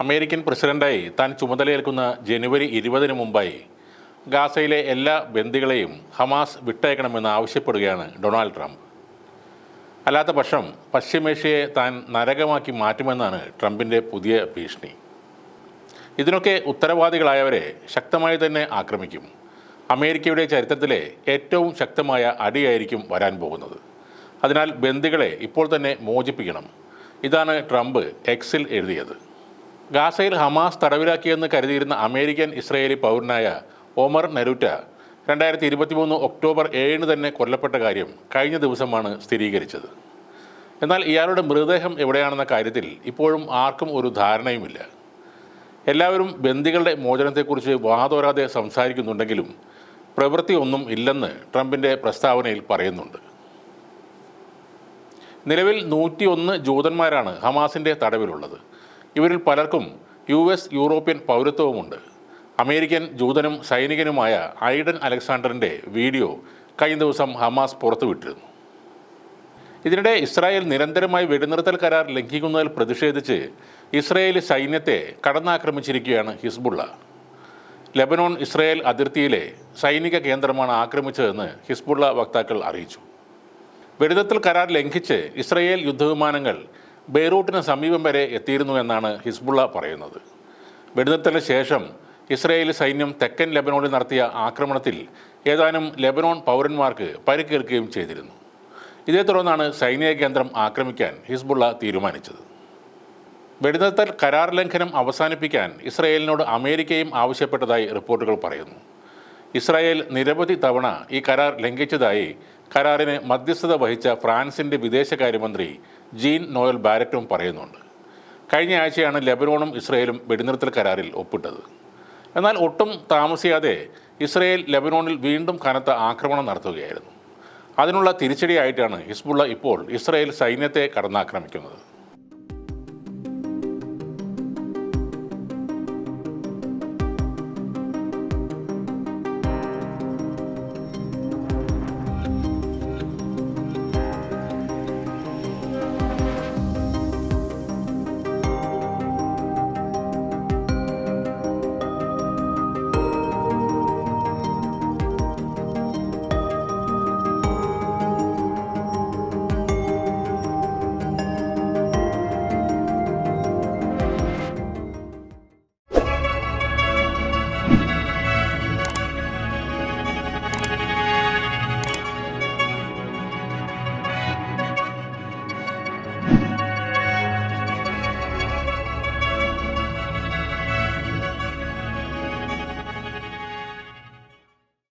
American പ്രസിഡന്റായി താൻ ചുമതലയേൽക്കുന്ന ജനുവരി ഇരുപതിന് മുമ്പായി ഗാസയിലെ എല്ലാ ബന്ദികളെയും ഹമാസ് വിട്ടയക്കണമെന്ന് ആവശ്യപ്പെടുകയാണ് ഡൊണാൾഡ് ട്രംപ്. അല്ലാത്ത പക്ഷം പശ്ചിമേഷ്യയെ താൻ നരകമാക്കി മാറ്റുമെന്നാണ് ട്രംപിന്റെ പുതിയ ഭീഷണി. ഇതിനൊക്കെ ഉത്തരവാദികളായവരെ ശക്തമായി തന്നെ ആക്രമിക്കും. അമേരിക്കയുടെ ചരിത്രത്തിലെ ഏറ്റവും ശക്തമായ അടിയായിരിക്കും വരാൻ പോകുന്നത്. അതിനാൽ ബന്ദികളെ ഇപ്പോൾ തന്നെ മോചിപ്പിക്കണം. ഇതാണ് ട്രംപ് എക്സിൽ എഴുതിയത്. ഗാസയിൽ ഹമാസ് തടവിലാക്കിയെന്ന് കരുതിയിരുന്ന അമേരിക്കൻ ഇസ്രയേലി പൗരനായ ഒമർ നെരൂറ്റ രണ്ടായിരത്തി ഇരുപത്തി മൂന്ന് ഒക്ടോബർ ഏഴിന് തന്നെ കൊല്ലപ്പെട്ട കാര്യം കഴിഞ്ഞ ദിവസമാണ് സ്ഥിരീകരിച്ചത്. എന്നാൽ ഇയാളുടെ മൃതദേഹം എവിടെയാണെന്ന കാര്യത്തിൽ ഇപ്പോഴും ആർക്കും ഒരു ധാരണയുമില്ല. എല്ലാവരും ബന്ദികളുടെ മോചനത്തെക്കുറിച്ച് വാതോരാതെ സംസാരിക്കുന്നുണ്ടെങ്കിലും പ്രവൃത്തി ഒന്നും ഇല്ലെന്ന് ട്രംപിന്റെ പ്രസ്താവനയിൽ പറയുന്നുണ്ട്. നിലവിൽ നൂറ്റിയൊന്ന് ജൂതന്മാരാണ് ഹമാസിന്റെ തടവിലുള്ളത്. ഇവരിൽ പലർക്കും യു എസ് യൂറോപ്യൻ പൗരത്വവുമുണ്ട്. അമേരിക്കൻ ജൂതനും സൈനികനുമായ ഐഡൻ അലക്സാണ്ടറിന്റെ വീഡിയോ കഴിഞ്ഞ ദിവസം ഹമാസ് പുറത്തുവിട്ടിരുന്നു. ഇതിനിടെ ഇസ്രായേൽ നിരന്തരമായി വെടിനിർത്തൽ കരാർ ലംഘിക്കുന്നതിൽ പ്രതിഷേധിച്ച് ഇസ്രായേലി സൈന്യത്തെ കടന്നാക്രമിച്ചിരിക്കുകയാണ് ഹിസ്ബുള്ള. ലെബനോൺ ഇസ്രായേൽ അതിർത്തിയിലെ സൈനിക കേന്ദ്രമാണ് ആക്രമിച്ചതെന്ന് ഹിസ്ബുള്ള വക്താക്കൾ അറിയിച്ചു. വെടിനിർത്തൽ കരാർ ലംഘിച്ച് ഇസ്രായേൽ യുദ്ധവിമാനങ്ങൾ ബെയ്റൂട്ടിന് സമീപം വരെ എത്തിയിരുന്നു എന്നാണ് ഹിസ്ബുള്ള പറയുന്നത്. വെടിനിർത്തലിന് ശേഷം ഇസ്രയേലി സൈന്യം തെക്കൻ ലെബനോണിൽ നടത്തിയ ആക്രമണത്തിൽ ഏതാനും ലെബനോൺ പൗരന്മാർക്ക് പരിക്കേൽക്കുകയും ചെയ്തിരുന്നു. ഇതേ തുടർന്നാണ് സൈനിക കേന്ദ്രം ആക്രമിക്കാൻ ഹിസ്ബുള്ള തീരുമാനിച്ചത്. വെടിനിർത്തൽ കരാർ ലംഘനം അവസാനിപ്പിക്കാൻ ഇസ്രയേലിനോട് അമേരിക്കയും ആവശ്യപ്പെട്ടതായി റിപ്പോർട്ടുകൾ പറയുന്നു. ഇസ്രായേൽ നിരവധി തവണ ഈ കരാർ ലംഘിച്ചതായി കരാറിന് മധ്യസ്ഥത വഹിച്ച ഫ്രാൻസിന്റെ വിദേശകാര്യമന്ത്രി ജീൻ നോയൽ ബാരറ്റും പറയുന്നുണ്ട്. കഴിഞ്ഞ ആഴ്ചയാണ് ലെബനോണും ഇസ്രയേലും വെടിനിർത്തൽ കരാറിൽ ഒപ്പിട്ടത്. എന്നാൽ ഒട്ടും താമസിയാതെ ഇസ്രയേൽ ലെബനോണിൽ വീണ്ടും കനത്ത ആക്രമണം നടത്തുകയായിരുന്നു. അതിനുള്ള തിരിച്ചടിയായിട്ടാണ് ഹിസ്ബുള്ള ഇപ്പോൾ ഇസ്രയേൽ സൈന്യത്തെ കടന്നാക്രമിക്കുന്നത്.